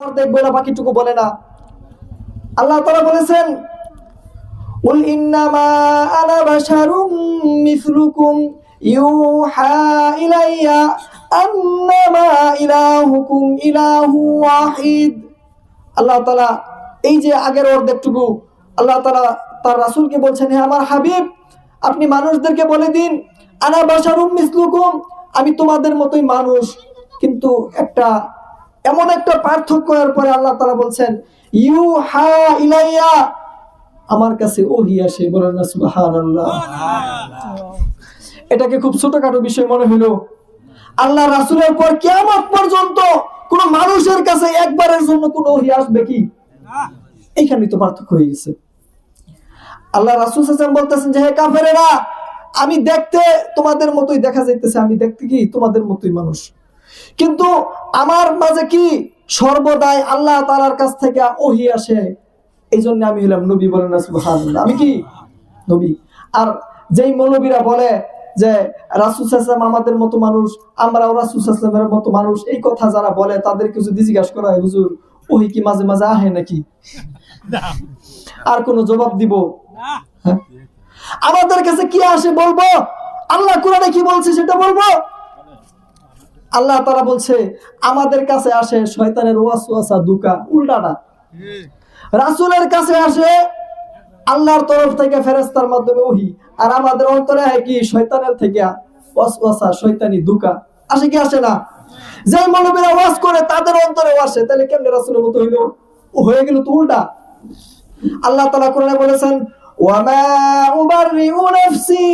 দেখবে না বাকিটুকু বলে না। আল্লাহ তারা বলেছেন, উল ইন্নামা আনা বাশারুম মিসলুকুম ইউহা ইলাইয়া আন্নামা ইলাহুকুম ইলাহু ওয়াহিদ। আল্লাহ এই যে আগের অর্ধেকটুকু, আল্লাহ তাআলা তার রাসূলকে বলছেন, হে আমার হাবিব, আপনি মানুষদেরকে বলে দিন, আনা বাশারুম মিসলুকুম, আমি তোমাদের মতোই মানুষ। কিন্তু একটা এমন একটা পার্থক্য এর পরে আল্লাহ তাআলা বলছেন ইউ হা ইলাইয়া। আমার কাছে ওহি আসে বলেন না সুবহানাল্লাহ। এটাকে খুব ছোটখাটো বিষয় মনে হলো আল্লাহ রাসূলের পর কেমন পর্যন্ত কোন মানুষের কাছে একবারের জন্য কোন ওহি আসবে কি? এইখানেই তো পার্থক্য হয়ে গেছে। আল্লাহ রাসূল আলাইহি বলতেছেন যে হে কাফেরেরা আমি দেখতে তোমাদের মতোই দেখা যাইতেছে আমি দেখতে কি তোমাদের মতোই মানুষ? কিন্তু আমার মাঝে কি সর্বদাই আল্লাহ তাআলার কাছ থেকে ওহি আসে? এই জন্য আমি হলাম নবী বলেন আমি কি? নবী। আর যেই মৌলবীরা বলে যে রাসুল সাল্লাম আমাদের মতো মানুষ আমরাও রাসুল সাল্লামের মতো মানুষ এই কথা যারা বলে তাদেরকে যদি জিজ্ঞাসা করা হয় হুজুর ওহি কি মাঝে মাঝে আহে নাকি? আর কোনো জবাব দিব? হ্যাঁ? আমাদের কাছে কি আসে বলব? আল্লাহ কোরআনে কি বলছে সেটা বলব? আল্লাহ তারা বলছে আমাদের কাছে আসে শয়তানের ওয়াসওয়াসা দুকা উল্টাটা। রাসূলের কাছে আসে আল্লাহর তরফ থেকে ফেরেশতার মাধ্যমে ওহি। আর আমাদের অন্তরে হয় কি? শয়তানের থেকে ওয়াসওয়াসা শয়তানি দুকা। আসে কি আসে না? যে মৌলবীরা ওয়াজ করে তাদের অন্তরে আসে। তাহলে কেমনে রাসূলের মতো হইল? হয়ে গেল তো উল্টা। আল্লাহ তালা কোরআনে বলেছেন ওয়ামা উবাররিউ নাফসি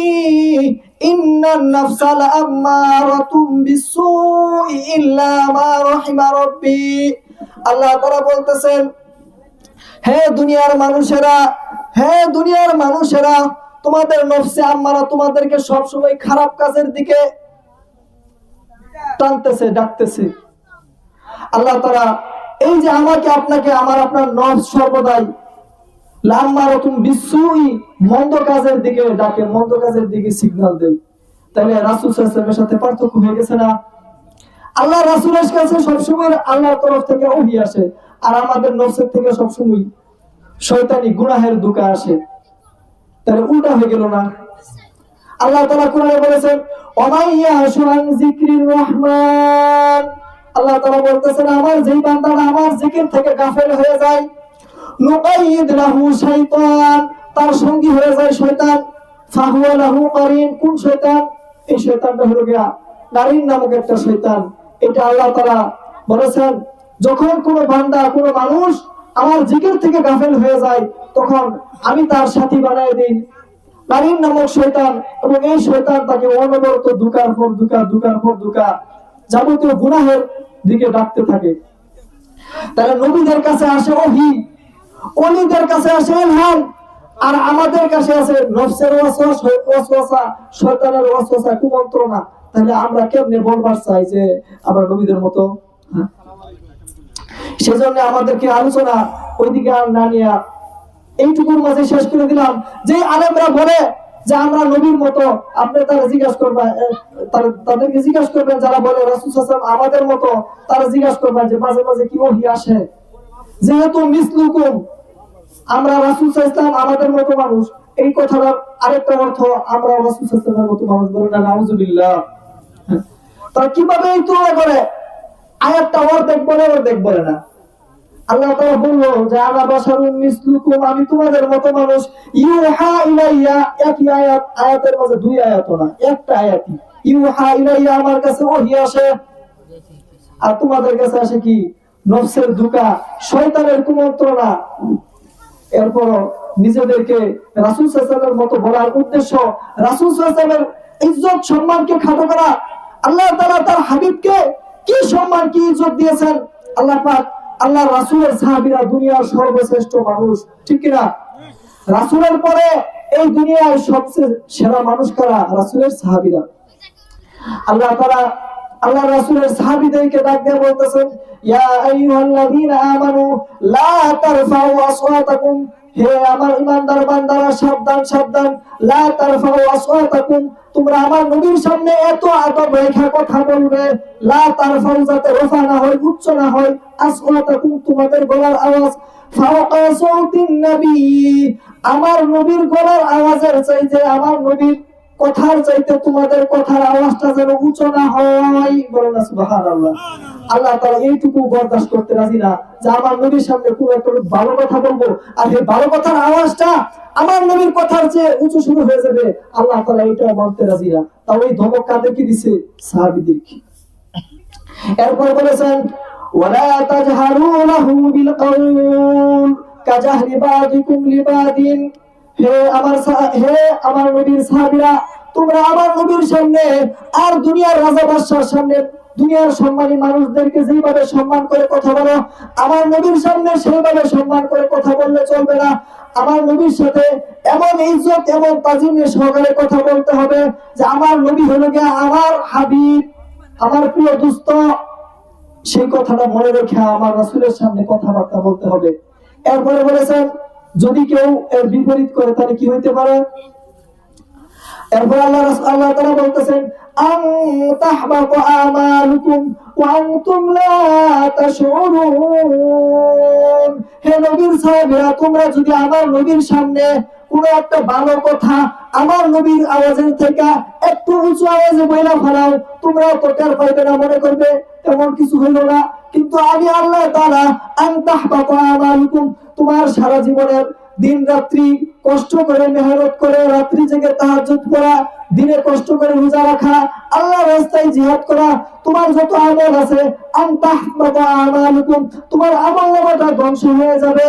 ইন্নান নাফসা লাআম্মারাতুম বিসসুই ইল্লা মা রাহিমা রাব্বি। আল্লাহ তাআলা বলতেছেন, হে দুনিয়ার মানুষেরা, হে দুনিয়ার মানুষেরা, তোমাদের নফসে আম্মারা তোমাদেরকে সব সময় খারাপ কাজের দিকে টানতেছে, ডাকতেছে। আল্লাহ তারা এই যে আমাকে, আপনাকে, আমার আপনার নফস সর্বদাই লাম্মারতুম বিসুই মন্দ কাজের দিকে ডাকে, মন্দ কাজের দিকে সিগন্যাল দেয়। তাহলে রাসূল সাথে পার্থক্য হয়ে গেছে না? আল্লাহ রাসূলের কাছে সবসময় আল্লাহর তরফ থেকে ওহী আসে, আর আমাদের নফসের থেকে সবসময় শয়তানি গুনাহের দুকা আসে। তাহলে উল্টা হয়ে গেল না? আল্লাহ তাআলা কোরআনে বলেছেন ওমাইয়া শুআন যিকরির রহমান। আল্লাহ তাআলা বলতেছেন, আমার যেই বান্দারা আমার জিকির থেকে গাফেল হয়ে যায় নুকাইদ লাহু শাইতান। তার সঙ্গী হয়ে যায় শয়তান। ফাহুয়া লাহু কোন শয়তান? এই শয়তানটা হলো গিয়া নারীন নামক একটা শয়তান। এটা আল্লাহ তাআলা বলেছেন, যখন কোনো বান্দা, কোনো মানুষ আমার জিকির থেকে গাফেল হয়ে যায়, তখন আমি তার সাথী বানাই দিই। নারীন নামক শয়তান এবং এই শয়তান তাকে অনবরত দুকার পর দুকা দুকার পর দুকা যাবতীয় গুনাহের দিকে ডাকতে থাকে। তারা নবীদের কাছে আসে ওহি। অলিদের কাছে আসে ইলহাম আর আমাদের কাছে আছে নফসের ওয়াসওয়াসা, শয়তানের ওয়াসওয়াসা। কুমন্ত্রণা। তাহলে আমরা কেমনে বলবার চাই যে আমরা নবীদের মতো? হ্যাঁ? সেজন্য আমাদেরকে আলোচনা ওইদিকে আর না নিয়ে এইটুকুর মাঝে শেষ করে দিলাম। যে আলেমরা বলে যে আমরা নবীর মতো, আপনি তারা জিজ্ঞাসা করবেন তাদেরকে জিজ্ঞাসা করবেন, যারা বলে রাসূল ওয়াসাল্লাম আমাদের মতো, তারা জিজ্ঞাসা করবেন যে মাঝে মাঝে কি ওহি আসে? যেহেতু মিসলুকুম আমরা রাসূল আলাইহি আমাদের মতো মানুষ। এই কথাটার আরেকটা অর্থ আমরা রাসূল সাল্লাল্লাহু মতো মানুষ বলে না, নাউজুবিল্লাহ। হ্যাঁ। তারা কীভাবে এই তুলনা করে? আয়াতটা অর্ধেক বলে বলে না। আল্লাহ তাআলা বলল যে আনা আমি তোমাদের মতো মানুষ। ইউহা ইলাইয়া, একই আয়াত, আয়াতের মাঝে দুই আয়াত না, একটা আয়াতই। ইউহা ইলাইয়া আমার কাছে ওহী আসে। আর তোমাদের কাছে আসে কি? নফসের দুকা শয়তানের কুমন্ত্রণা। এরপর নিজেদেরকে রাসূল আলাইহি মতো বলার উদ্দেশ্য, রাসূল আলাইহি ইজ্জত, সম্মানকে খাটো করা। আল্লাহ তাআলা তার হাবিবকে কি সম্মান, কি ইজ্জত দিয়েছেন? আল্লাহ পাক আল্লাহ রাসূলের সাহাবীরা দুনিয়ার সর্বশ্রেষ্ঠ মানুষ, ঠিক কি না রাসূলের পরে এই দুনিয়ার সবচেয়ে সেরা মানুষ কারা? রাসূলের সাহাবীরা। আল্লাহ তাআলা আল্লাহ রাসূলের সাহাবীদেরকে ডাক দিয়ে বলতেছেন হে আমার ইমানদার বান্দারা, সাবধান সাবধান। লা তারফাউ আসওয়াতাকুম। তোমরা আমার নবীর সামনে এত আদব রেখা কথা বলবে। লা তারফাউ যাতে রফা না হয়, উচ্চ না হয়, আসওয়াতাকুম তোমাদের গলার আওয়াজ। ফাওকা সাউতিন নবী, আমার নবীর গলার আওয়াজের চাইতে আমার নবীর কথার চাইতে তোমাদের কথার আওয়াজটা যেন উঁচু না হয়। বলে না, সুবহানাল্লাহ। আল্লাহ তারা এইটুকু বরদাস্ত করতে রাজি না। যে আমার নবীর সামনে খুব একটা ভালো কথা বলব, আর এই ভালো কথার আওয়াজটা আমার নবীর কথার চেয়ে উঁচু শুরু হয়ে যাবে। আল্লাহ তারা এইটাও মানতে রাজি না। তাও এই ধমক কাদেরকে দিছে? সাহাবিদেরকে এরপর বলেছেন হে আমার হে আমার নবীর তোমরা আমার নবীর সামনে আর দুনিয়ার রাজা বাদশার সামনে দুনিয়ার সম্মানী মানুষদেরকে যেভাবে সম্মান করে কথা বলো, আমার নবীর সামনে সেইভাবে সম্মান করে কথা বললে চলবে না। আমার নবীর সাথে এমন ইজ্জত, এমন তাজিমের সহকারে কথা বলতে হবে যে আমার নবী হলো গিয়ে আমার হাবিব, আমার প্রিয় দুস্থ। সেই কথাটা মনে রেখে আমার রাসুলের সামনে কথাবার্তা বলতে হবে। এরপরে বলেছেন, যদি কেউ এর বিপরীত করে, তাহলে কি হইতে পারে? এরপর আল্লাহ আল্লাহ তাআলা বলতেছেন তাহবাতু আমালুকুম হে নবীর সাহাবীরা, তোমরা যদি আমার নবীর সামনে কোন একটা ভালো কথা আমার নবীর আওয়াজের থেকে একটু উঁচু আওয়াজে বইলা ফেলাও তোমরা তো টের পাইবে না, মনে করবে তেমন কিছু হইল না। কিন্তু আমি আল্লাহ তাআলা আন তাহবাতু আমালুকুম, তোমার সারা জীবনের দিন রাত্রি কষ্ট করে, মেহনত করে, রাত্রি জেগে তাহাজ্জুদ পড়া, দিনে কষ্ট করে রোজা রাখা আল্লাহ রাস্তায় জিহাদ করা, তোমার যত আমল আছে তোমার আমল নামাটা ধ্বংস হয়ে যাবে।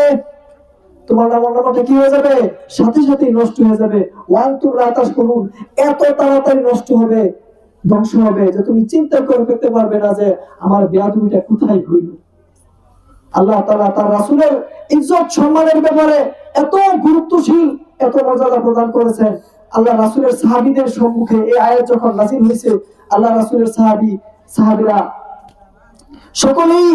তোমার আমল নামাটা কি হয়ে যাবে? সাথে সাথে নষ্ট হয়ে যাবে। ওয়ান তুর রাতাস করুন এত তাড়াতাড়ি নষ্ট হবে, ধ্বংস হবে যে তুমি চিন্তা করে করতে পারবে না যে আমার বেয়াদুমিটা কোথায় হইল। আল্লাহ তাআলা তার রাসূলের ইজ্জত, সম্মানের ব্যাপারে এত গুরুত্বশীল, এত মর্যাদা প্রদান করেছেন। আল্লাহ রাসূলের সাহাবীদের সম্মুখে এই আয়াত যখন নাযিল হয়েছে, আল্লাহ রাসূলের সাহাবী, সাহাবীরা সকলেই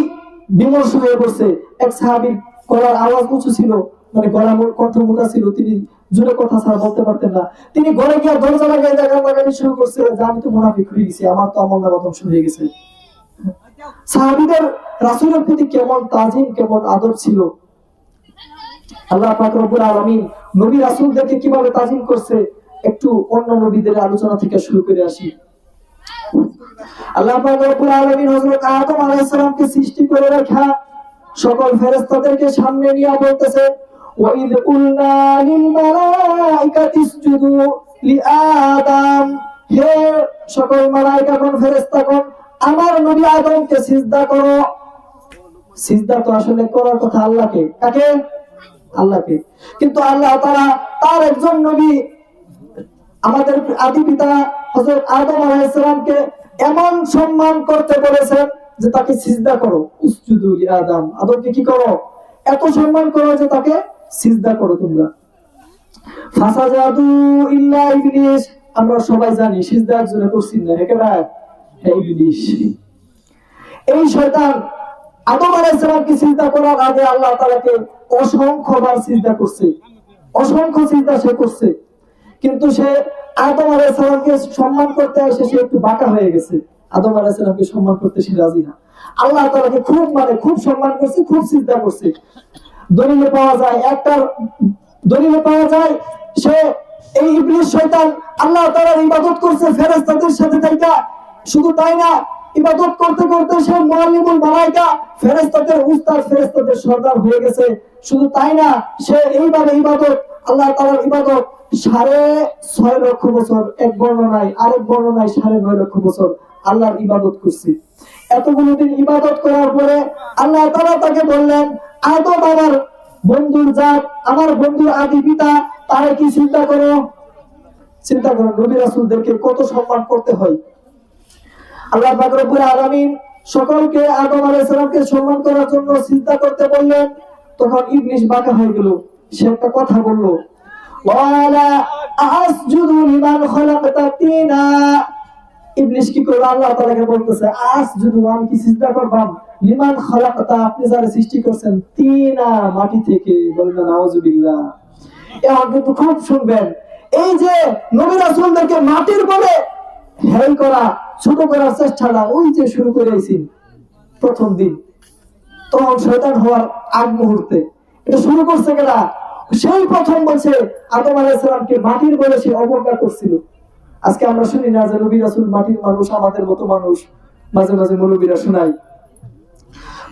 বিমর্ষ হয়ে পড়ছে। এক সাহাবীর গলার আওয়াজ উঁচু ছিল মানে গলা কণ্ঠ মোটা ছিল, তিনি জোরে কথা ছাড়া বলতে পারতেন না। তিনি ঘরে গিয়ে দরজা লাগাই লাগানি শুরু করছে, যে আমি তো মুনাফিক হয়ে গেছি, আমার তো আমল নামা ধ্বংস হয়ে গেছে। সাহাবীদের রাসূলের প্রতি কেমন তাজিম, কেমন আদর ছিল আল্লাহ কীভাবে তাজিম করছে একটু অন্য নবীদের আলোচনা থেকে শুরু করে আসি। আল্লাহ হযরত আদম আলাইহিস সালামকে সৃষ্টি করে রাখা সকল ফেরেশতাদেরকে সামনে নিয়ে বলতেছে হে সকল মালাইকাগণ আমার নবী আদমকে সিজদা করো। সিজদা তো আসলে করার কথা আল্লাহকে। কাকে? আল্লাহকে কিন্তু আল্লাহ তারা তার একজন নবী, আমাদের আদি পিতা হযরত আদম আলাইহিস সালামকে এমন সম্মান করতে বলেছেন যে তাকে সিজদা করো। আদম। আদমকে কি করো? এত সম্মান করো যে তাকে সিজদা করো তোমরা। ইল্লা ইবলিস। আমরা সবাই জানি করছেন না, একেবারে। ইবলিস। এই শয়তান আদম আলাইহিস সিজদা করার আগে আল্লাহ তাআলাকে অসংখ্য বার সিজদা করছে। অসংখ্য সিজদা সে করছে। কিন্তু সে আদম আলাইহিস সম্মান করতে এসে সে একটু বাঁকা হয়ে গেছে। আদম আলাইহিস সম্মান করতে সে রাজি না। আল্লাহ তাআলাকে খুব মানে খুব সম্মান করছে, খুব সিজদা করছে। দলিলে পাওয়া যায় একটা দলিলে পাওয়া যায়, সে এই ইবলিস শয়তান আল্লাহ তাআলার ইবাদত করছে, ফেরেশতাদের সাথে থাইকা শুধু তাই না, ইবাদত করতে করতে সে মুআল্লিমুল মালাইকা ফেরেশতাদের উস্তাদ, ফেরেশতাদের সর্দার হয়ে গেছে। শুধু তাই না, সে এইভাবে ইবাদত আল্লাহ তাআলার ইবাদত সাড়ে ছয় লক্ষ বছর, এক বর্ণনায়, আরেক বর্ণনায় সাড়ে নয় লক্ষ বছর আল্লাহর ইবাদত করছে। এতগুলো দিন ইবাদত করার পরে আল্লাহ তাআলা তাকে বললেন আদম আমার বন্ধুর জাত, আমার বন্ধুর আদি পিতা, তারা কি চিন্তা করো? চিন্তা করো, নবী রাসূলদেরকে কত সম্মান করতে হয়। আল্লাহ পাক আলামিন সকলকে আদম আলাইহিস সালামকে সম্মান করার জন্য চিন্তা করতে বললেন তখন ইবলিস বাঁকা হয়ে গেল। সে একটা কথা বলল ইবলিশ বলতেছে যদি আপনি সৃষ্টি করছেন মাটি থেকে। খুব শুনবেন, এই যে নবী মাটির বলে হেল করা, ছোট করার চেষ্টাটা ওই যে শুরু করেছি প্রথম দিন। তখন শয়তান হওয়ার আগ মুহূর্তে। এটা শুরু করছে কেনা? সেই প্রথম বলছে, আদম আলাইসালামকে মাটির বলে সে অবজ্ঞা করছিল। আজকে আমরা শুনি না যে নবী রাসুল মাটির মানুষ, আমাদের মতো মানুষ। মাঝে মাঝে মৌলবীরা শোনায়।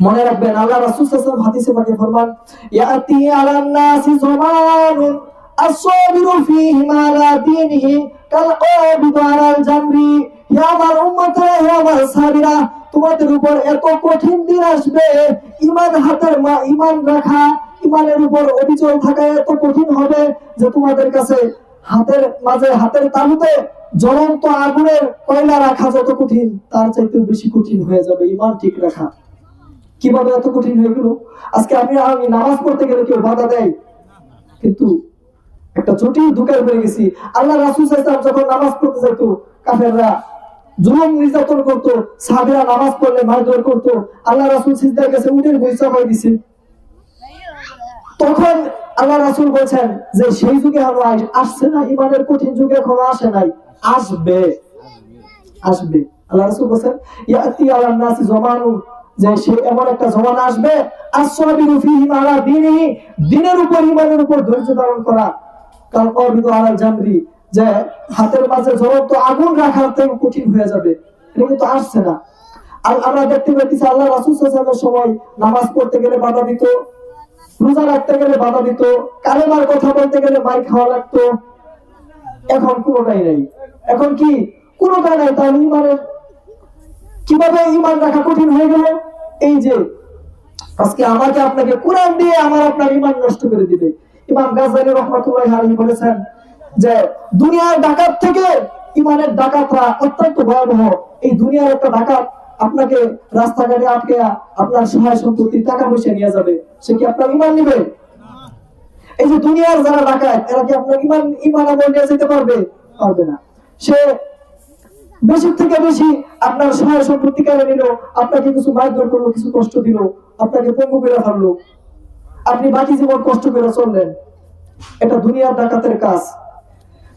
মনে রাখবেন, আল্লাহ রাসূল আলাইহি হাদিসে পাকে ফরমান, ইয়াতি আলান নাসি জামানুন আসবিরু ফীহি মা লা কাল কাবিদ জামরি হে আমার উম্মতরা হে আমার সাহাবীরা তোমাদের উপর এত কঠিন দিন আসবে। ঈমান হাতের মা ঈমান রাখা ঈমানের উপর অবিচল থাকা এত কঠিন হবে যে তোমাদের কাছে হাতের মাঝে, হাতের তালুতে জ্বলন্ত আগুনের কয়লা রাখা যত কঠিন, তার চাইতেও বেশি কঠিন হয়ে যাবে ঈমান ঠিক রাখা। কীভাবে এত কঠিন হয়ে গেল? আজকে আমি আমি নামাজ পড়তে গেলে কেউ বাধা দেয়? কিন্তু একটা জটিল ঢুকায় পড়ে গেছি। আল্লাহ রাসুল যখন নামাজ পড়তে যাইতো, কাফেররা জুলুম নির্যাতন করতো, সাহাবীরা নামাজ পড়লে মারধর করতো, আল্লাহ রাসুল সিজদার কাছে দিছে। তখন আল্লাহ রাসুল বলছেন যে সেই যুগে আসছে না, ইমানের কঠিন যুগে এখনও আসে নাই, আসবে। আসবে। আল্লাহ রাসূল বলেন ইয়াতি আলান নাসি জামানু যে সে এমন একটা জমানা আসবে, আসসাবিরু দীনিহি দিনের উপর, ইমানের উপর ধৈর্য ধারণ করা। কাল কবিদু আলাল জামরি যে হাতের মাঝে জ্বলন্ত আগুন রাখার থেকে কঠিন হয়ে যাবে। এটা কিন্তু আসছে না। আর আমরা দেখতে পাইতেছি আল্লাহ রাসূল সাল্লাল্লাহু আলাইহি সময় নামাজ পড়তে গেলে বাধা দিত, রোজা রাখতে গেলে বাধা দিত, কালেমার কথা বলতে গেলে মাইর খাওয়া লাগতো। এখন কোনোটাই নেই। এখন কি? কোনোটাই নাই। তাহলে ইমানের কীভাবে ইমান রাখা কঠিন হয়ে গেল? এই যে, আজকে আমাকে আপনাকে কোরআন দিয়ে আমার আপনার ইমান নষ্ট করে দিবে। ইমাম গাজালি রহমাতুল্লাহ আলাইহি বলেছেন যে দুনিয়ার ডাকাত থেকে ইমানের ডাকাতরা অত্যন্ত ভয়াবহ। এই দুনিয়ার একটা ডাকাত আপনাকে রাস্তাঘাটে আটকে আপনার সহায় সম্পত্তি টাকা পয়সা নিয়ে যাবে। সে কি আপনার ইমান নিবে? এই যে দুনিয়ার যারা ডাকাত, এরা কি আপনার ইমান ইমান আমল নিয়ে যেতে পারবে? পারবে না। সে বেশি থেকে বেশি আপনার সহায় সম্পত্তি কেড়ে নিল, আপনাকে কিছু মারধর করল, কিছু কষ্ট দিল, আপনাকে পঙ্গু করে ফেলল। আপনি বাকি জীবন কষ্ট করে চললেন। এটা দুনিয়ার ডাকাতের কাজ।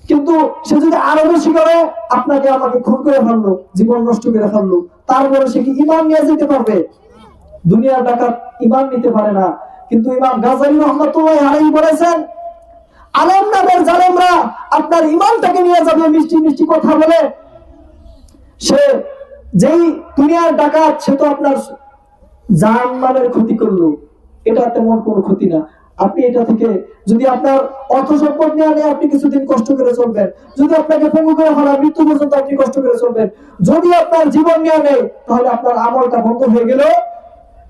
কিন্তু সে যদি আরও বেশি করে, আপনাকে আমাকে খুন করে ফেলল, জীবন নষ্ট করে ফেলল, তারপরে সে কি ইমান নিয়ে যেতে পারবে? দুনিয়ার ডাকাত ইমান নিতে পারে না। কিন্তু ইমাম গাজালি রহমতুল্লাহ আলাইহি বলেছেন নামের জালেমরা আপনার ইমানটাকে নিয়ে যাবে, মিষ্টি মিষ্টি কথা বলে। সে যেই দুনিয়ার ডাকাত, সে তো আপনার জান ক্ষতি করল। এটা তেমন কোনো ক্ষতি না। আপনি এটা থেকে যদি আপনার অর্থ সম্পদ নিয়ে নিয়ে আপনি কিছুদিন কষ্ট করে চলবেন, যদি আপনাকে পঙ্গু করে ফেলা মৃত্যু পর্যন্ত আপনি কষ্ট করে চলবেন, যদি আপনার জীবন নিয়ে নেই তাহলে আপনার আমলটা বন্ধ হয়ে গেল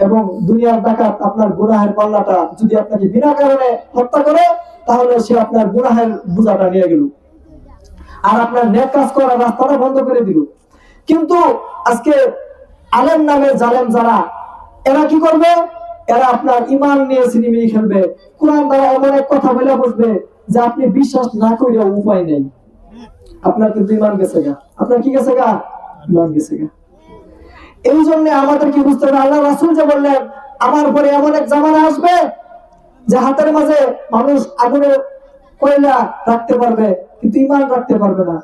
এবং দুনিয়ার ডাকাত আপনার গুনাহের পাল্লাটা যদি আপনাকে বিনা কারণে হত্যা করে, তাহলে সে আপনার গুনাহের বোঝাটা নিয়ে গেল। আর আপনার নেক কাজ করার রাস্তাটা বন্ধ করে দিল। কিন্তু আজকে আলেম নামে জালেম যারা, এরা কি করবে? এরা আপনার ইমান নিয়ে সিনেমি খেলবে। কোরআন দ্বারা এমন এক কথা বলে বসবে যে আপনি বিশ্বাস না করিয়া উপায় নেই। আপনার কিন্তু ইমান গেছে গা। আপনার কি গেছে গা? ইমান গেছে গা। এই জন্য আমাদের কি বুঝতে হবে, আল্লাহ রাসুল যে বললেন, আমার পরে এমন এক জামানা আসবে যে হাতের মাঝে মানুষ আগুনের কয়লা রাখতে পারবে, কিন্তু ইমান রাখতে পারবে না।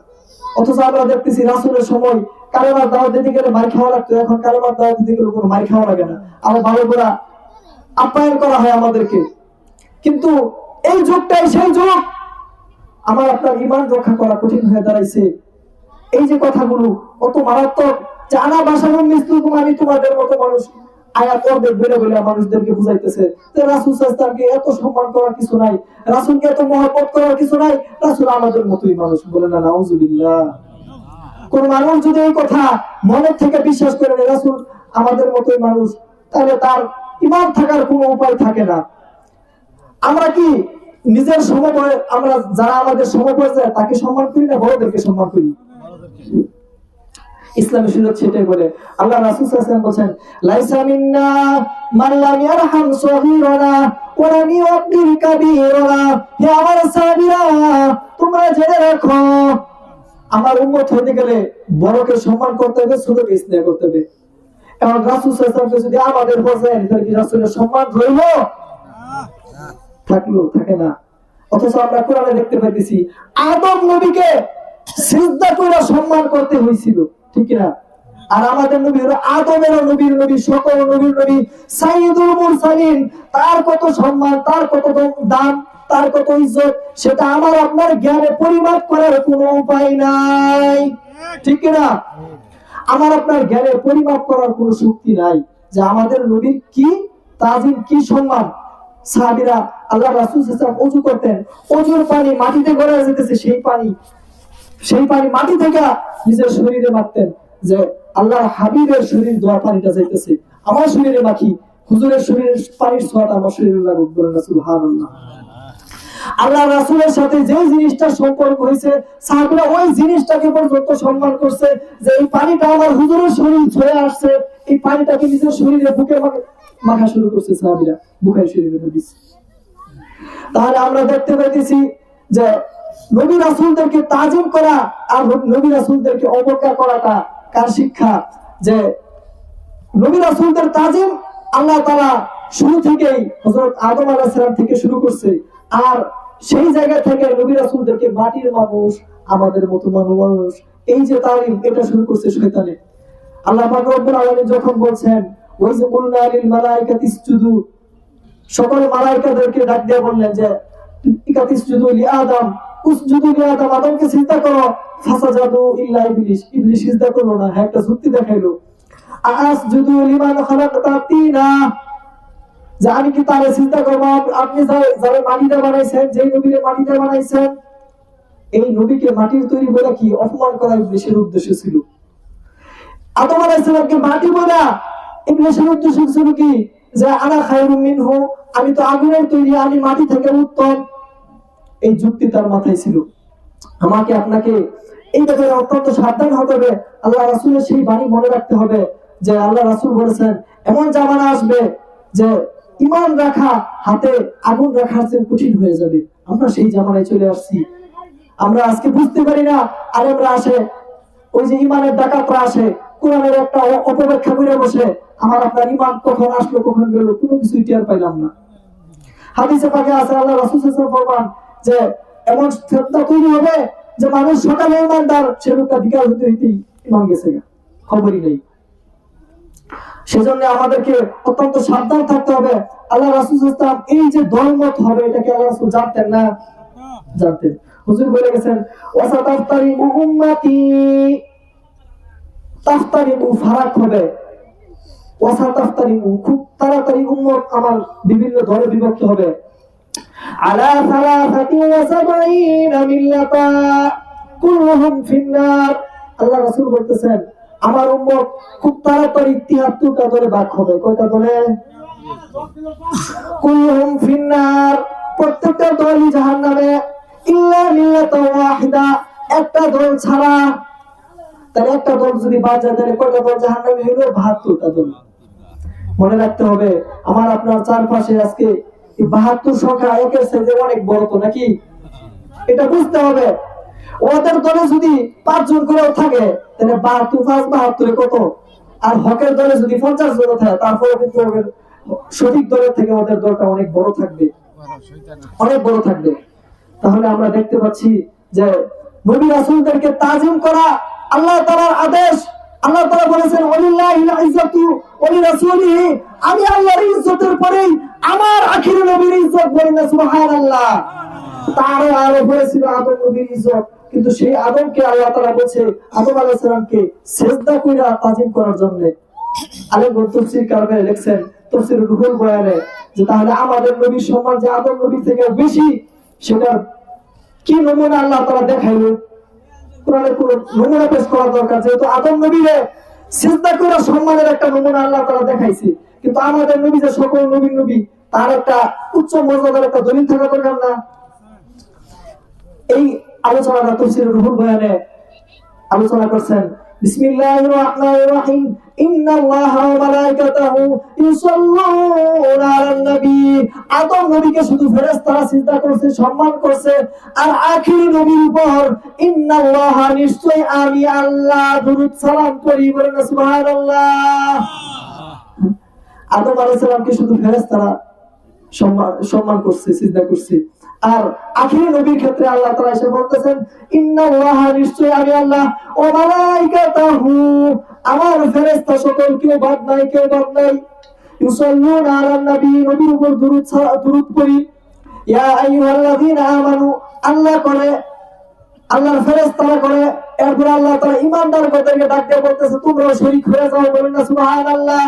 অথচ আমরা দেখতেছি রাসুলের সময় কালেমার দাওয়াত দিতে গেলে মার খাওয়া লাগতো, এখন কালেমার দাওয়াত দিতে গেলে কোনো মার খাওয়া লাগে না। আরও ভালো আপ্যায়ন করা হয় আমাদেরকে। কিন্তু এই যুগটাই সেই যুগ। আমার আপনার ইমান রক্ষা করা কঠিন হয়ে দাঁড়াইছে। এই যে কথাগুলো, কত মারাত্মক। যে আনা বাসানুন মিসলুকুম আমি তোমাদের মতো মানুষ। বেড়ে মানুষদেরকে বুঝাইতেছে যে রাসুল সাস্তানকে এত সম্মান করার কিছু নাই। রাসুলকে এত করার কিছু নাই। রাসুল আমাদের মতোই মানুষ বলে না, নাউজুবিল্লাহ। কোন মানুষ যদি এই কথা মনের থেকে বিশ্বাস করে রাসুল আমাদের মতোই মানুষ, তাহলে তার ইমান থাকার কোনো উপায় থাকে না। আমরা কি নিজের সমবয়, আমরা যারা আমাদের সমবয় তাকে সম্মান করি না বড়দেরকে সম্মান করি? সুযোগ আল্লাহ রাসূল লাম ইয়ারহাম হে আমার সাহাবীরা তোমরা জেনে রাখো, আমার উন্মত হতে গেলে বড়কে সম্মান করতে হবে, ছোটকে স্নেহ করতে হবে। এখন রাসুল সাল্লামকে যদি আমাদের বসেন তাহলে কি রাসুলের সম্মান রইল থাকল, থাকে না। অথচ আমরা কোরআনে দেখতে পাইতেছি, আদম নবীকে সিজদা করে সম্মান করতে হয়েছিল ঠিক না আর আমাদের নবী হলো আদমের নবীর নবী, সকল নবীর নবী, সাইয়্যিদুল মুরসালিন। তার কত সম্মান, তার কত দাম তার কত ইজ্জত, সেটা আমার আপনার জ্ঞানে পরিমাপ করার কোনো উপায় নাই। ঠিক না আমার আপনার জ্ঞানে পরিমাপ করার কোনো শক্তি নাই যে আমাদের নবীর কি তাজিম, কি সম্মান? সাহাবিরা আল্লাহ রাসূল আলাইহি ওযু করতেন। ওযুর পানি মাটিতে গড়ে যেতেছে, সেই পানি সেই পানি মাটি থেকে নিজের শরীরে মাখতেন যে আল্লাহ হাবিবের শরীর দোয়া পানিটা যাইতেছে। আমার শরীরে মাখি, হুজুরের শরীরের পানির ছোঁয়াটা আমার শরীরে লাগুক বলেন না, সুবহানাল্লাহ। আল্লাহ রাসূলের সাথে যে জিনিসটা সম্পর্ক হয়েছে, সাহাবীরা ওই জিনিসটাকে পর্যন্ত সম্মান করছে যে এই পানিটা আমার হুজুরের শরীর ছুঁয়ে আসছে। এই পানিটাকে নিজের শরীরে বুকে মাখা- শুরু করছে সাহাবীরা, বুকের শরীরে দিচ্ছে। তাহলে আমরা দেখতে পাইতেছি যে নবী রাসূলদেরকে তাজিম করা আর নবী রাসূলদেরকে অবজ্ঞা করাটা কার শিক্ষা? যে নবী রাসূলদের তাজিম আল্লাহ তাআলা শুরু থেকেই হযরত আদম সালাম থেকে শুরু করছে। আর সেই জায়গা থেকে নবী রাসূলদেরকে মাটির মানুষ, আমাদের মতো মানুষ। এই যে তালিম, এটা শুরু করছে শয়তানে। আল্লাহ পাক রব্বুল আলামিন যখন বলছেন ওই যে কুলনা লিল মালাইকাতি ইসজুদু, সকল মালাইকাদেরকে ডাক দিয়ে বললেন যে ইকাতিসজুদু লি আদম, উসজুদু লি আদম, আদমকে সিজদা করো। ফাসাজাদু ইল্লা ইবলিস ইবলিস সিজদা করল না হ্যাঁ একটা যুক্তি দেখাইলো। আসজুদু লিমান খালাকতা তিনা যে আমি কি চিন্তা করব? আপনি যারা মাটিতে বানাইছেন নবীরে মাটিতে বানাইছেন, এই নবীকে মাটির তৈরি বলে কি অপমান ইবলিসের উদ্দেশ্য ছিল? আদম আলাইহিসসালামকে মাটি ইবলিসের উদ্দেশ্য ছিল কি? যে আনা আমি তো আগুনের তৈরি, আমি মাটি থেকে উত্তম। এই যুক্তি তার মাথায় ছিল। আমাকে আপনাকে এই ব্যাপারে অত্যন্ত সাবধান হতে হবে। আল্লাহ রাসুলের সেই বাণী মনে রাখতে হবে যে আল্লাহ রাসুল বলেছেন, এমন জামানা আসবে যে ইমান রাখা, হাতে আগুন রাখার চেয়ে কঠিন হয়ে যাবে। আমরা সেই জামানায় চলে আসছি। আমরা আজকে বুঝতে পারি না, আলেমরা আসে, ওই যে ইমানের ডাকাতরা আসে, কোরআনের একটা অপব্যাখ্যা করে বসে, আমার আপনার ইমান কখন আসলো, কখন গেল, কোনো কিছুই টের পাইলাম না। হাদিসে পাকে আছে, আল্লাহ রাসূল ফরমান যে, এমন ফেতনা তৈরি হবে যে মানুষ সকালে ইমানদার, সে লোকটা বিকাল হতে হইতেই ইমান গেছে খবরই নেই। সেজন্য আমাদেরকে অত্যন্ত সাবধান থাকতে হবে। আল্লাহ রাসূল ওয়াসাল্লাম এই যে দলমত হবে, এটাকে আল্লাহ রাসূল জানতেন না? জানতেন। হুজুর বলে গেছেন ওয়াসাতাফতারি তাফতারিকু ফারাক হবে। ওয়াসাতাফতারিকু খুব তাড়াতাড়ি উম্মত আমার বিভিন্ন দলে বিভক্ত হবে। আলা মিল্লাতা। ফিন্নার আল্লাহ রাসূল বলতেছেন আমার উম্মত খুব তাড়াতাড়ি 73টা দলে ভাগ হবে। কয়টা দলে কুল্লুহুম ফিন্নার, প্রত্যেকটা দলই জাহান্নামে। ইল্লা মিল্লাতা ওয়াহিদা, একটা দল ছাড়া। তাহলে একটা দল যদি বাদ যায়, তাহলে কয়টা দল জাহান্নামে হইল? বাহাত্তরটা দল। মনে রাখতে হবে, আমার আপনার চারপাশে আজকে বাহাত্তর সংখ্যা একের সাইজে অনেক বড় তো নাকি? এটা বুঝতে হবে। ওদের দলে যদি পাঁচজন করেও থাকে, তাহলে বাহাত্তর, পাঁচ বাহাত্তরে কত? আর হকের দলে যদি পঞ্চাশ জন থাকে, তারপরে কিন্তু সঠিক দলের থেকে ওদের দলটা অনেক বড় থাকবে। অনেক বড় থাকবে। তাহলে আমরা দেখতে পাচ্ছি যে নবী রাসূলদেরকে তাজিম করা আল্লাহ তাআলার আদেশ। আল্লাহ তাআলা বলেছেন ওয়ালি রাসূলিহি। আমি আল্লাহর ইজ্জতের পরেই আমার আখির নবীর ইজ্জত বলেন না, সুবহানাল্লাহ। তারও আরও বলেছিল আদম নবীর ইজ্জত কিন্তু সেই আদমকে আল্লাহ তাআলা বলছে, আদম আলাইহিস সালামকে সিজদা কইরা তাজিম করার জন্য। তফসির কারণে তফসির রুহুল বয়ানে, যে তাহলে আমাদের নবীর সম্মান যে আদম থেকে বেশি, সেটার কি নমুনা আল্লাহ তারা কোন নমুনা পেশ করা দরকার, যেহেতু আদম নবীরে চিন্তা করে সম্মানের একটা নমুনা আল্লাহ তারা দেখাইছে। কিন্তু আমাদের নবী যে সকল নবীর নবী, তার একটা উচ্চ মর্যাদার একটা দলিল থাকা দরকার না। এই আলোচনাটা তফসির রুহুল বয়ানে আলোচনা করছেন, বিসমিল্লাহির রহমানির আদম নবীকে শুধু ফেরেশতারা করছে, সম্মান করছে, আর আখিরি নবীর উপর ইন্নাল্লাহ নিশ্চয় আমি আল্লাহ দুরূদ সালাম করি বলেন সুবহানাল্লাহ। আদম আলাইহিস সালামকে শুধু ফেরেশতারা সম্মান সম্মান করছে, সিজদা করছে। আর আখিরি নবীর ক্ষেত্রে আল্লাহ তাআলা এসে বলতেছেন ইন্নাল্লাহ নিশ্চয় আমি আল্লাহ ও মালাইকাতাহু আমার ফেরেশতা সকল কেউ বাদ নাই কেউ বাদ নাই। ইউসাল্লুনা আলান নবী নবীর উপর দুরূদ ছা- দুরূদ করি ইয়া আইয়ুহাল্লাযীনা আমানু আল্লাহ করে আল্লাহর ফেরেশতারা করে। এরপর আল্লাহ তাআলা ডাক দিয়ে বলতেছে তোমরা শরীক হয়ে যাও বলেন না সুবহানাল্লাহ।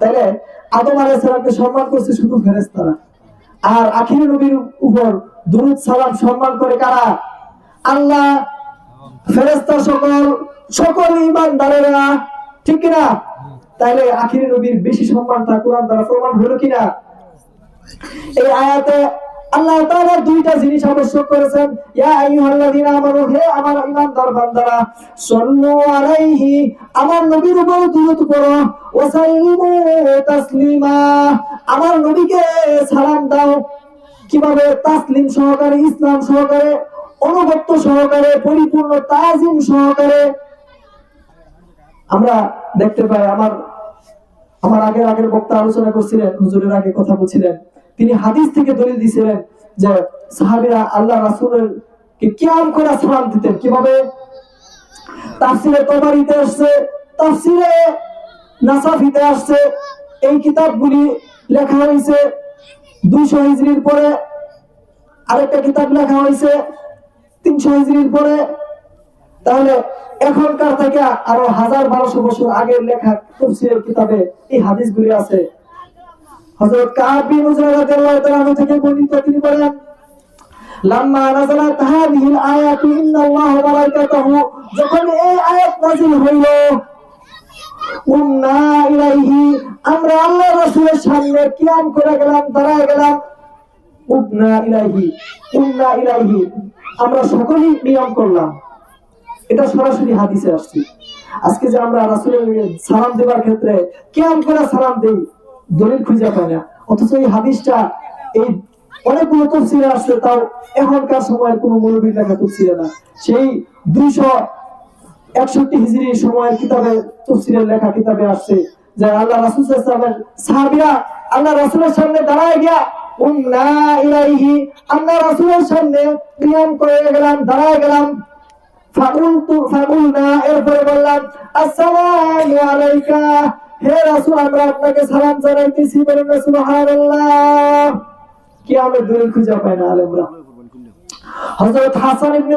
তাইলে আদম আলাইহিস সালামকে সম্মান করছে শুধু ফেরেশতারা। আর আখির নবীর উপর দুরুদ, সালাম, সম্মান করে কারা? আল্লাহ ফেরেস্তা সকল সকল ইমানদারেরা ঠিক কিনা? তাইলে আখির নবীর বেশি সম্মানটা কোরআন দ্বারা প্রমাণ হলো কিনা? এই আয়াতে আল্লাহ তাআলা দুইটা জিনিস আবশ্যক করেছেন। ইয়া আইয়ুহাল্লাযীনা আমানু, হে আমার ঈমানদার বান্দারা, সাল্লু আলাইহি, আমার নবীর উপর দুরূদ পড়ো ওয়া সাল্লিমু তাসলিমা, আমার নবীকে সালাম দাও। কীভাবে? তাসলিম সহকারে, ইসলাম সহকারে, অনুগত্য সহকারে, পরিপূর্ণ তাজিম সহকারে। আমরা দেখতে পাই, আমার আমার আগের আগের বক্তা আলোচনা করছিলেন, হুজুরের আগে কথা বলছিলেন। তিনি হাদিস থেকে দলিল দিছিলেন যে সাহাবীরা আল্লাহ রাসূলের কিয়াম করে সালাম দিতেন। কীভাবে? তাফসিরে তবারিতে আসছে, তাফসিরে নাসাফিতে আসছে। এই কিতাবগুলি লেখা হয়েছে দুইশো হিজরির পরে, আরেকটা কিতাব লেখা হয়েছে তিনশো হিজরির পরে। তাহলে এখনকার থেকে আরও হাজার বারোশো বছর আগের লেখা তফসিরের কিতাবে এই হাদিসগুলি আছে। হযরত কাব বিন রাদিয়াল্লাহু তাআলা থেকে বর্ণিত তিনি বলেন, লাম্মা যখন এই আয়াত নাযিল হইল উন্না ইলাইহি, আমরা আল্লাহ রাসূলের সামনে কিয়াম করে গেলাম, দাঁড়ায় গেলাম উবনা ইলাইহি উন্না ইলাইহি, আমরা সকলেই নিয়ম করলাম। এটা সরাসরি হাদিসে আসছে। আজকে যে আমরা রাসূলের সালাম দেওয়ার ক্ষেত্রে কেমন করে সালাম দেই দলিল খুঁজে পাই না। অথচ এই হাদিসটা, এই অনেকগুলো তফসিলে আসছে তাও এখনকার সময়ের কোনো মৌলবীর লেখা তফসিলে না। সেই দুইশো একষট্টি হিজরি সময়ের কিতাবে, তফসিলের লেখা কিতাবে আসছে যে আল্লাহ রাসূল আলাইহি আল্লাহ রাসূলের সামনে দাঁড়ায় গিয়া আলাইকা হে রাসূল, আমরা আপনাকে সালাম জানাইতেছি বলেন, সুবহানাল্লাহ। কি দলিল খুঁজে পাই না আলেমরা। হযরত হাসান ইবনে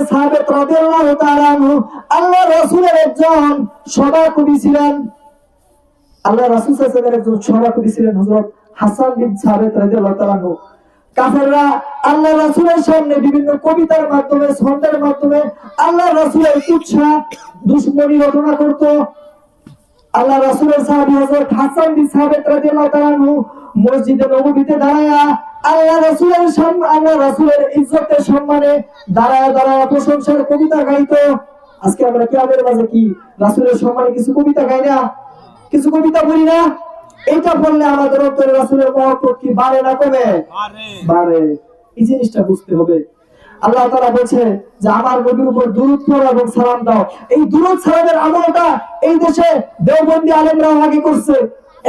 রাদিয়াল্লাহু তাআলা আনহু আল্লাহ রাসূলের একজন ছিলেন। আল্লাহ রাসূল সাল্লাল্লাহু আলাইহি ছিলেন হযরত হাসান রাদিয়াল্লাহু তাআলা আনহু। কাফেররা আল্লাহ রাসূলের সামনে বিভিন্ন কবিতার মাধ্যমে, ছন্দের মাধ্যমে আল্লাহ রাসূলের কুৎসা দুশ্মনী রচনা করত। আল্লাহ রাসূলের সাহাবী হযরত হাসান বিন সাবিত রাদিয়াল্লাহু তাআলা মসজিদে নববীতে দাঁড়ায়া আল্লাহ রাসূলের সামনে আল্লাহ রাসূলের ইজ্জতের সম্মানে দাঁড়ায়া দাঁড়ায়া প্রশংসার কবিতা গাইতো। আজকে আমরা কি আমাদের মাঝে কি রাসূলের সম্মানে কিছু কবিতা গাই না? কিছু কবিতা বলি না? এটা বললে আমাদের অন্তরে রাসূলের মহব্বত কি বাড়ে না কমে? বাড়ে। এই জিনিসটা বুঝতে হবে। আল্লাহ তারা বলছে যে আমার নবীর উপর দুরূদ পড়ো এবং সালাম দাও। এই দুরূদ সালামের আমলটা এই দেশে দেওবন্দি আলেমরাও আগে করছে,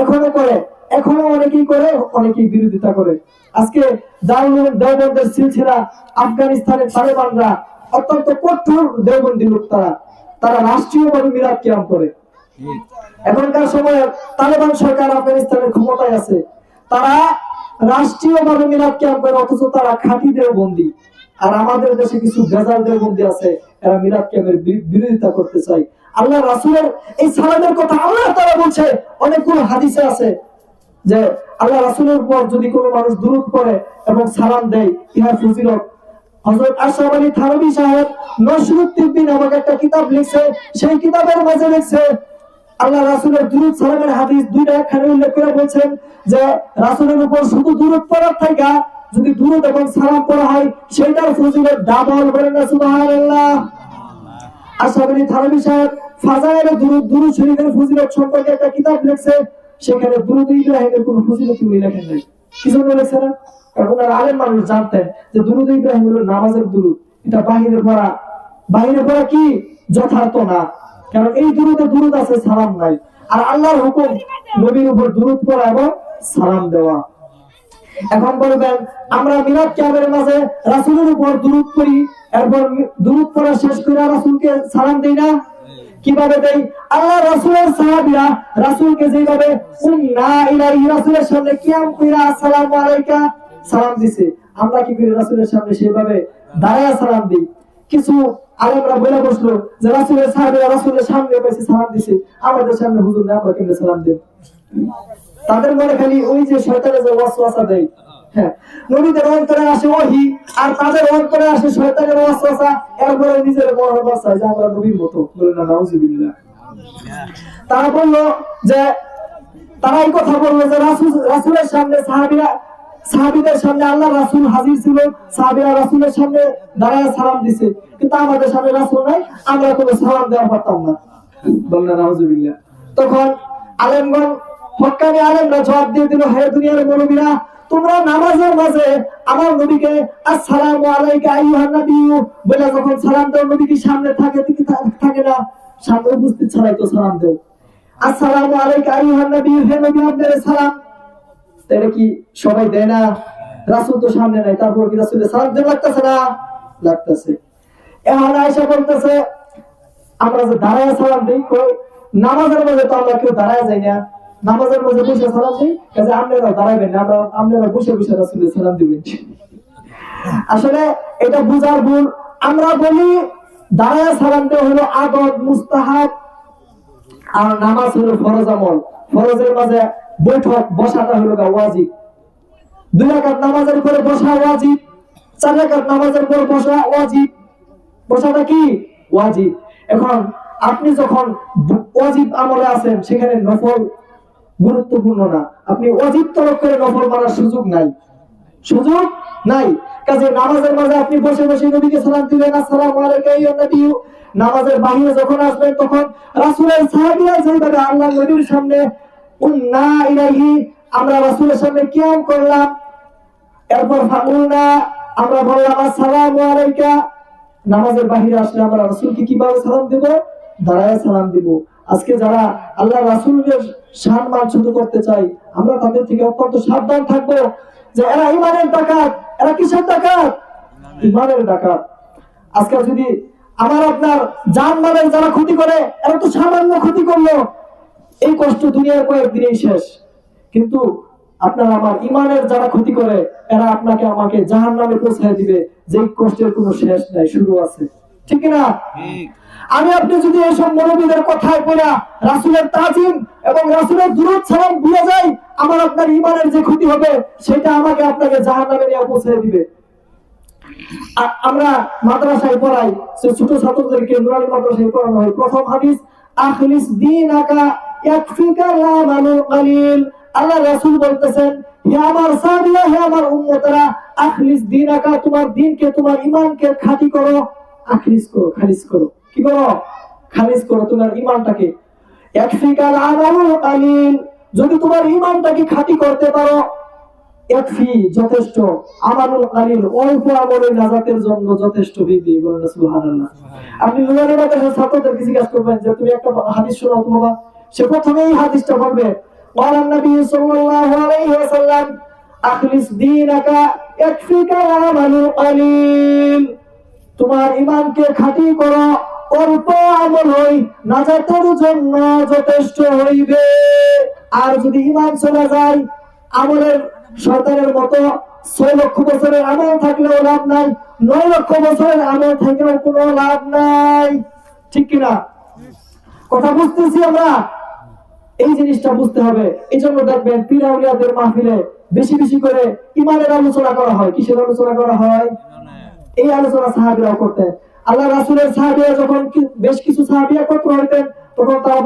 এখনও করে। এখনও অনেকেই করে, অনেকেই বিরোধিতা করে। আজকে দেওবন্দের সিলসিলা আফগানিস্তানের তালেবানরা অত্যন্ত কঠোর দেওবন্দি লোক তারা। তারা রাষ্ট্রীয়ভাবে মিলাদ কিয়াম করে। এখনকার সময়ে তালেবান সরকার আফগানিস্তানের ক্ষমতায় আছে। তারা রাষ্ট্রীয়ভাবে মিলাদ ক্যাম্প করে, অথচ তারা খাঁটি দেওবন্দি। আর আমাদের দেশে কিছু বেজার দেওবন্দি আছে, এরা মিলাদ ক্যাম্পের বিরোধিতা করতে চায়। আল্লাহ রাসূলের এই সালামের কথা আল্লাহ তারা বলছে, অনেকগুলো হাদিসে আছে যে আল্লাহ রাসূলের উপর যদি কোনো মানুষ দুরূদ করে এবং সালাম দেয়, ইহার ফজিলত। আশরাফ আলী সাহেব নসরুদ্দিন আমাকে একটা কিতাব লিখছে, সেই কিতাবের মাঝে লিখছে, আল্লাহ রাসুলের দুরূদ সালামের হাদিস দুইটা একখানে উল্লেখ করে বলছেন যে রাসূলের উপর শুধু দুরূদ পড়ার থেকে যদি দুরূদ এবং সালাম পড়া হয়, সেটার ফজিলত ডাবল বলেন না, সুবহানাল্লাহ। আলী থানভী সাহেব ফাজাইল দুরূদ দুরূদ শরীফের ফজিলত সম্পর্কে একটা কিতাব লিখছে, সেখানে দুরূদ ইব্রাহিমের কোনো ফজিলত উনি লেখেন নাই। কি জন্য লেখছে না? কারণ ওনারা আলেম মানুষ জানতেন যে দুরুদ ইব্রাহিম হলো নামাজের দুরুদ। এটা বাহিরে পড়া। বাহিরে পড়া কি? যথার্থ না। কারণ এই দুরুদে দুরুদ আছে, সালাম নাই। আর আল্লাহর হুকুম নবীর উপর দুরুদ পড়া এবং সালাম দেওয়া। এখন বলবেন, আমরা মিলাদ ক্যাবের মাঝে রাসূলের উপর দুরুদ পড়ি এরপর দুরুদ পড়া শেষ করে রাসূলকে সালাম দেই না? কীভাবে দেই? আল্লাহ রাসূলের সাহাবীরা রাসূলকে যেভাবে উন্না ইলাইহি রাসূলের সামনে কিয়াম কইরা আসসালামু আলাইকা সালাম দিছে। আমরা কি করি রাসূলের সামনে সেভাবে দাঁড়ায় সালাম দিই? কিছু আলেমরা বলে বসল যে রাসূলের সাহাবীরা রাসূলের সামনে বসে সালাম দিছে। আমাদের সামনে হুজুর না, আমরা কেমনে সালাম দেব? তাদের মনে খালি ওই যে শয়তানের যে ওয়াসওয়াসা দেয়। হ্যাঁ। নবীদের অন্তরে আসে ওহি, আর তাদের অন্তরে আসে শয়তানের ওয়াসওয়াসা। এরপরে নিজের যে আমরা নবীর মতো। বলে না, নাউজুবিল্লাহ। তারা বলল যে, তারা এই কথা বলল যে, রাসূল রাসূলের সামনে সাহাবীরা সাহাবীদের সামনে আল্লাহ রাসূল হাজির ছিল। সাহাবীরা রাসূলের সামনে দাঁড়ায় সালাম দিছে। কিন্তু আমাদের সামনে রাসূল নাই, আমরা কোনো সালাম দেওয়া পারতাম না। বললেন নাউজুবিল্লাহ। তখন আলেমগণ হক্কানি আলেমরা জবাব দিয়ে দিল, হে দুনিয়ার মুরব্বীরা তোমরা নামাজের মাঝে আমার নবীকে আসসালামু আলাইকা আইয়ুহান নাবিয়্যু বলে যখন সালাম দাও নবী কি সামনে থাকে কি থাকে না, সামনে উপস্থিত ছাড়াই তো সালাম দাও। আসসালামু আলাইকা আইয়ুহান নাবিয়্যু, হে নবী, আপনার সালাম। তাহলে কি সবাই দেয় না? রাসূল তো সামনে নাই, তারপর কি রাসূলের সালাম দেওয়া লাগতেছে না? লাগতেছে। এখন আয়েশা বলতেছে, আমরা যে দাঁড়ায় সালাম দেই, কই? নামাজের মধ্যে তো আমরা কেউ দাঁড়ায় যাই না। নামাজের মধ্যে বসে সালাম দিই, কাজে আমরা বসে বসে রাসূলের সালাম দিবেন আসলে এটা বুঝার ভুল, আমরা বলি দাঁড়ায় সালাম দেওয়া হলো মুস্তাহাব, আর নামাজ হলো ফরজ আমল। ফরজের মাঝে বৈঠক, বসাটা হলো গা ওয়াজিব। দুই রাকাত নামাজের পরে বসা ওয়াজিব, চার রাকাত নামাজের পর বসা ওয়াজিব। বসাটা কি? ওয়াজিব। এখন আপনি যখন ওয়াজিব আমলে আছেন, সেখানে নফল গুরুত্বপূর্ণ না। আপনি ওয়াজিব তরফ করে নফল মানার সুযোগ নাই। সুযোগ নাই। কাজে নামাজের মাঝে আপনি বসে বসে নবীকে সালাম দিবেন আসসালামু আলাইকা নবী। নামাজের বাহিরে যখন আসবেন, তখন রাসূলের সাহাবীরা যেভাবে আল্লাহ নবীর সামনে উন্না ইলাইহি, আমরা রাসূলের সামনে কিয়াম করলাম। এরপর ফাকুলনা, আমরা বললাম, আসসালামু আলাইকা। নামাজের বাহিরে আসলে আমরা রাসূলকে কীভাবে সালাম দেব? দাঁড়ায় সালাম দিব। আজকে যারা আল্লাহ রাসূলের সম্মান ছোট করতে চাই আমরা তাদের থেকে অত্যন্ত সাবধান থাকব যে এরা ইমানের ডাকাত, এরা কিসের ডাকাত? ইমানের ডাকাত। আজকে যদি আমার আপনার জান মালের যারা ক্ষতি করে, এরা তো সামান্য ক্ষতি করল। এই কষ্ট দুনিয়ার কয়েকদিনেই শেষ। কিন্তু আপনার আমার ইমানের যারা ক্ষতি করে, এরা আপনাকে আমাকে জাহান নামে পৌঁছায় দিবে। যে কষ্টের কোনো শেষ নাই, শুরু আছে। ঠিক না আমি আপনি যদি এইসব মনোবিদের কথায় পড়া রাসুলের তাজিম এবং রাসুলের দূরত সালাম ভুলে যাই আমার আপনার ইমানের যে ক্ষতি হবে সেটা আমাকে আপনাকে জাহান নামে নিয়ে পৌঁছে দিবে। আমরা মাদ্রাসায় পড়াই সে ছোট ছাত্রদেরকে নুরানি মাদ্রাসায় পড়ানো হয়। প্রথম হাদিস আখলিস দীনাকা ইয়াকফিকা লামালুল কালিল আল্লাহ রাসূল বলতেছেন হে আমার সাহাবীরা হে আমার উম্মতরা আখলিস দীনাকা তোমার দ্বীনকে তোমার ঈমানকে খাঁটি করো। আখলিস করো খালিস করো কি করো খালিস করো তোমার ঈমানটাকে ইয়াকফিকা লামালুল কালিল যদি তোমার ঈমানটাকে খাঁটি করতে পারো একফি যথেষ্ট আমানুল কালিল অল্প আমলের নাজাতের জন্য যথেষ্ট বিবি বলেন সুবহানাল্লাহ আপনি নুরানি মাদ্রাসার ছাত্রদেরকে জিজ্ঞাসা করবেন যে তুমি একটা হাদিস শোনাও তো বাবা সে প্রথমেই এই হাদিসটা বলবে قال النبي صلى الله عليه وسلم اخلص دينك يكفيك العمل قليل তোমার ইমানকে খাঁটি করো, অল্প আমল হই, নাজাতের জন্য যথেষ্ট হইবে। আর যদি ইমান চলে যায়, আমলের শয়তানের মতো ছয় লক্ষ বছরের আমল থাকলেও লাভ নাই, নয় লক্ষ বছরের আমল থাকলেও কোনো লাভ নাই। ঠিক কিনা? কথা বুঝতেছি আমরা? এই জিনিসটা বুঝতে হবে। এই জন্য দেখবেন পিরাউলিয়াদের মাহফিলে বেশি বেশি করে ইমানের আলোচনা করা হয়। কিসের আলোচনা করা হয়? এই আলোচনা সাহাবিরাও করতেন। আল্লাহ রাসুলের সাহাবিরা যখন বেশ কিছু সাহাবিয়া একত্র হইতেন, তখন তারা